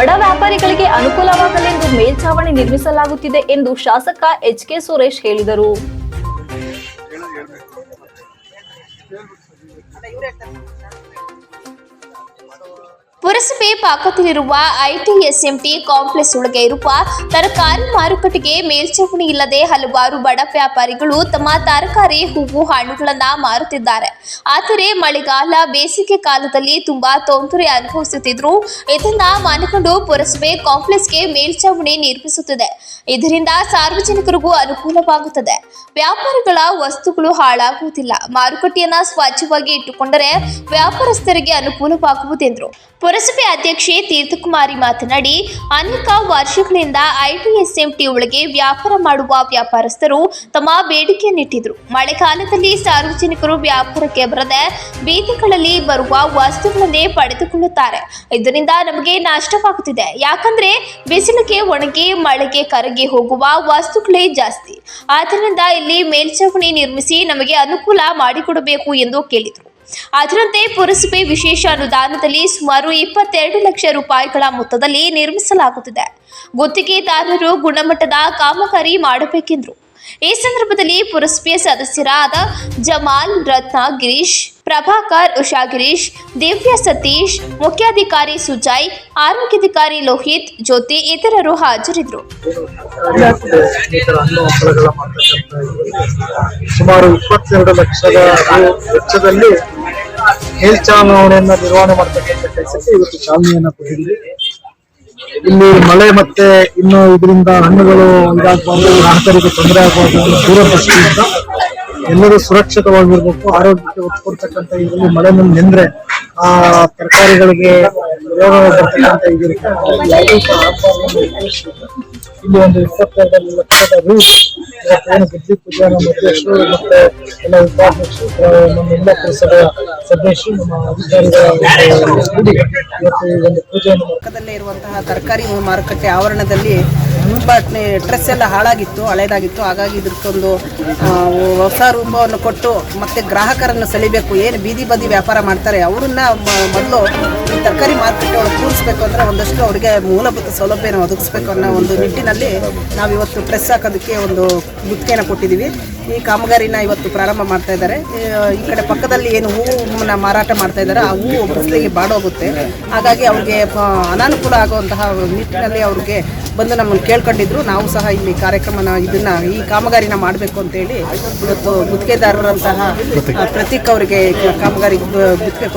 ಬಡ ವ್ಯಾಪಾರಿಗಳಿಗೆ ಅನುಕೂಲವಾಗಲೆಂದು ಮೇಲ್ಛಾವಣಿ ನಿರ್ಮಿಸಲಾಗುತ್ತಿದೆ ಎಂದು ಶಾಸಕ ಎಚ್ ಕೆ ಸುರೇಶ್ ಹೇಳಿದರು. ಪುರಸಭೆ ಪಾಕದಲ್ಲಿರುವ ಐಟಿಎಸ್ಎಂಟಿ ಕಾಂಪ್ಲೆಕ್ಸ್ ಒಳಗೆ ಇರುವ ತರಕಾರಿ ಮಾರುಕಟ್ಟೆಗೆ ಮೇಲ್ಚಾವಣಿ ಇಲ್ಲದೆ ಹಲವಾರು ಬಡ ವ್ಯಾಪಾರಿಗಳು ತಮ್ಮ ತರಕಾರಿ, ಹೂವು, ಹಣ್ಣುಗಳನ್ನ ಮಾರುತ್ತಿದ್ದಾರೆ. ಆದರೆ ಮಳೆಗಾಲ ಬೇಸಿಗೆ ಕಾಲದಲ್ಲಿ ತುಂಬಾ ತೊಂದರೆ ಅನುಭವಿಸುತ್ತಿದ್ರು ಇದನ್ನ ಮನಗೊಂಡು ಪುರಸಭೆ ಕಾಂಪ್ಲೆಕ್ಸ್ಗೆ ಮೇಲ್ಚಾವಣಿ ನಿರ್ಮಿಸುತ್ತಿದೆ. ಇದರಿಂದ ಸಾರ್ವಜನಿಕರಿಗೂ ಅನುಕೂಲವಾಗುತ್ತದೆ. ವ್ಯಾಪಾರಿಗಳ ವಸ್ತುಗಳು ಹಾಳಾಗುವುದಿಲ್ಲ. ಮಾರುಕಟ್ಟೆಯನ್ನ ಸ್ವಚ್ಛವಾಗಿ ಇಟ್ಟುಕೊಂಡರೆ ವ್ಯಾಪಾರಸ್ಥರಿಗೆ ಅನುಕೂಲವಾಗುವುದೆಂದರು. ಪುರಸಭೆ ಅಧ್ಯಕ್ಷೆ ತೀರ್ಥಕುಮಾರಿ ಮಾತನಾಡಿ, ಅನೇಕ ವರ್ಷಗಳಿಂದ ಐಟಿಎಸ್ಎಂಟಿ ಒಳಗೆ ವ್ಯಾಪಾರ ಮಾಡುವ ವ್ಯಾಪಾರಸ್ಥರು ತಮ್ಮ ಬೇಡಿಕೆಯನ್ನಿಟ್ಟಿದ್ರು. ಮಳೆಗಾಲದಲ್ಲಿ ಸಾರ್ವಜನಿಕರು ವ್ಯಾಪಾರಕ್ಕೆ ಬರದೆ ಬೀದಿಗಳಲ್ಲಿ ಬರುವ ವಸ್ತುಗಳನ್ನೇ ಪಡೆದುಕೊಳ್ಳುತ್ತಾರೆ. ಇದರಿಂದ ನಮಗೆ ನಷ್ಟವಾಗುತ್ತಿದೆ. ಯಾಕಂದ್ರೆ ಬಿಸಿಲಿಗೆ ಒಣಗಿ ಮಳೆಗೆ ಕರಗಿ ಹೋಗುವ ವಸ್ತುಗಳೇ ಜಾಸ್ತಿ. ಆದ್ದರಿಂದ ಇಲ್ಲಿ ಮೇಲ್ಚಾವಣಿ ನಿರ್ಮಿಸಿ ನಮಗೆ ಅನುಕೂಲ ಮಾಡಿಕೊಡಬೇಕು ಎಂದು ಕೇಳಿದರು. ಅದರಂತೆ ಪುರಸಭೆ ವಿಶೇಷ ಅನುದಾನದಲ್ಲಿ ಸುಮಾರು ಇಪ್ಪತ್ತೆರಡು ಲಕ್ಷ ರೂಪಾಯಿಗಳ ಮೊತ್ತದಲ್ಲಿ ನಿರ್ಮಿಸಲಾಗುತ್ತಿದೆ. ಗುತ್ತಿಗೆದಾರರು ಗುಣಮಟ್ಟದ ಕಾಮಗಾರಿ ಮಾಡಬೇಕೆಂದರು. ಈ ಸಂದರ್ಭದಲ್ಲಿ ಪುರಸಭೆಯ ಸದಸ್ಯರಾದ ಜಮಾಲ್, ರತ್ನ, ಗಿರೀಶ್, ಪ್ರಭಾಕರ್, ಉಷಾ ಗಿರೀಶ್, ದಿವ್ಯ ಸತೀಶ್, ಮುಖ್ಯಾಧಿಕಾರಿ ಸುಜಾಯ್, ಆರೋಗ್ಯಾಧಿಕಾರಿ ಲೋಹಿತ್ ಜ್ಯೋತಿ ಇತರರು ಹಾಜರಿದ್ದರು. ಸುಮಾರು ಇಪ್ಪತ್ತೆರಡು ಲಕ್ಷದ ವೆಚ್ಚದಲ್ಲಿ ಮೇಲ್ಚಾವಣೆಯನ್ನು ನಿರ್ವಹಣೆ ಮಾಡತಕ್ಕಂಥ ಕೆಲಸಕ್ಕೆ ಇವತ್ತು ಚಾಲನೆಯನ್ನು ಕೊಟ್ಟಿದ್ದೀವಿ. ಇಲ್ಲಿ ಮಳೆ ಮತ್ತೆ ಇನ್ನು ಇದರಿಂದ ಹಣ್ಣುಗಳು ಇದಾಗಬಾರ್ದು ಗ್ರಾಹಕರಿಗೆ ತೊಂದರೆ ಆಗಬಾರ್ದು ದೂರ ದೂರದೃಷ್ಟಿಯಿಂದ ಎಲ್ಲರೂ ಸುರಕ್ಷಿತವಾಗಿರ್ಬೇಕು, ಆರೋಗ್ಯಕ್ಕೆ ಒತ್ತು ಕೊಡ್ತಕ್ಕಂಥ ಇದರಲ್ಲಿ ಮಳೆ ಮುಂದೆ ನಿಂದ್ರೆ ಆ ತರಕಾರಿಗಳಿಗೆ ರೋಗ ಬರ್ತಕ್ಕಂಥ ಇದಿರುತ್ತೆ. ಇಲ್ಲಿ ಒಂದು ಇಪ್ಪತ್ತೆರಡು ಲಕ್ಷದ ರೂಪಾಯಿ ಇವತ್ತೇನು ಬುದ್ಧಿ ಪೂಜಾನ ಅಧ್ಯಕ್ಷರು ಮತ್ತೆ ಎಲ್ಲ ಉಪಾಧ್ಯಕ್ಷರು ನಮ್ಮ ಎಲ್ಲ ಪುರಸಭೆಯ ಸದಸ್ಯರು ನಮ್ಮ ಅಧಿಕಾರಿಗಳ ಒಂದು ಪೂಜೆಯನ್ನು. ಪಕ್ಕದಲ್ಲೇ ಇರುವಂತಹ ತರಕಾರಿ ಮಾರುಕಟ್ಟೆ ಆವರಣದಲ್ಲಿ ತುಂಬ ಡ್ರೆಸ್ ಎಲ್ಲ ಹಾಳಾಗಿತ್ತು, ಹಳೇದಾಗಿತ್ತು. ಹಾಗಾಗಿ ಇದಕ್ಕೊಂದು ಹೊಸ ರೂಪವನ್ನು ಕೊಟ್ಟು ಮತ್ತೆ ಗ್ರಾಹಕರನ್ನು ಸೆಳಿಬೇಕು ಏನು ಬೀದಿ ಬದಿ ವ್ಯಾಪಾರ ಮಾಡ್ತಾರೆ, ಅವರನ್ನ ಮೊದಲು ತರಕಾರಿ ಮಾರ್ಕೆಟ್ ಒಳಗೆ ಕೂರಿಸ್ಬೇಕು ಅಂದರೆ ಒಂದಷ್ಟು ಅವರಿಗೆ ಮೂಲಭೂತ ಸೌಲಭ್ಯನ ಒದಗಿಸ್ಬೇಕು ಅನ್ನೋ ಒಂದು ನಿಟ್ಟಿನಲ್ಲಿ ನಾವು ಇವತ್ತು ಡ್ರೆಸ್ ಹಾಕೋದಕ್ಕೆ ಒಂದು ಗುತ್ತಿಗೆನ ಕೊಟ್ಟಿದ್ದೀವಿ ಈ ಕಾಮಗಾರಿನ ಇವತ್ತು ಪ್ರಾರಂಭ ಮಾಡ್ತಾ ಇದ್ದಾರೆ. ಈ- ಕಡೆ ಪಕ್ಕದಲ್ಲಿ ಏನು ಹೂವನ್ನ ಮಾರಾಟ ಮಾಡ್ತಾ ಇದ್ದಾರೆ, ಆ ಹೂವು ಬಿಸಿಲಿಗೆ ಬಾಡೋಗುತ್ತೆ. ಹಾಗಾಗಿ ಅವ್ರಿಗೆ ಅನಾನುಕೂಲ ಆಗುವಂತಹ ನಿಟ್ಟಿನಲ್ಲಿ ಅವ್ರಿಗೆ ಬಂದು ನಮ್ಮನ್ನು ಕೇಳ್ಕೊಂಡಿದ್ರು ನಾವು ಸಹ ಇಲ್ಲಿ ಕಾರ್ಯಕ್ರಮನ ಇದನ್ನ ಈ ಕಾಮಗಾರಿನ ಮಾಡಬೇಕು ಅಂತೇಳಿ ಇವತ್ತು ಗುತ್ತಿಗೆದಾರರಂತಹ ಪ್ರತೀಕ್. ಅವರಿಗೆ ಕಾಮಗಾರಿ ಗುತ್ತಿಗೆ ಕೊಟ್ಟಿದ್ದೀವಿ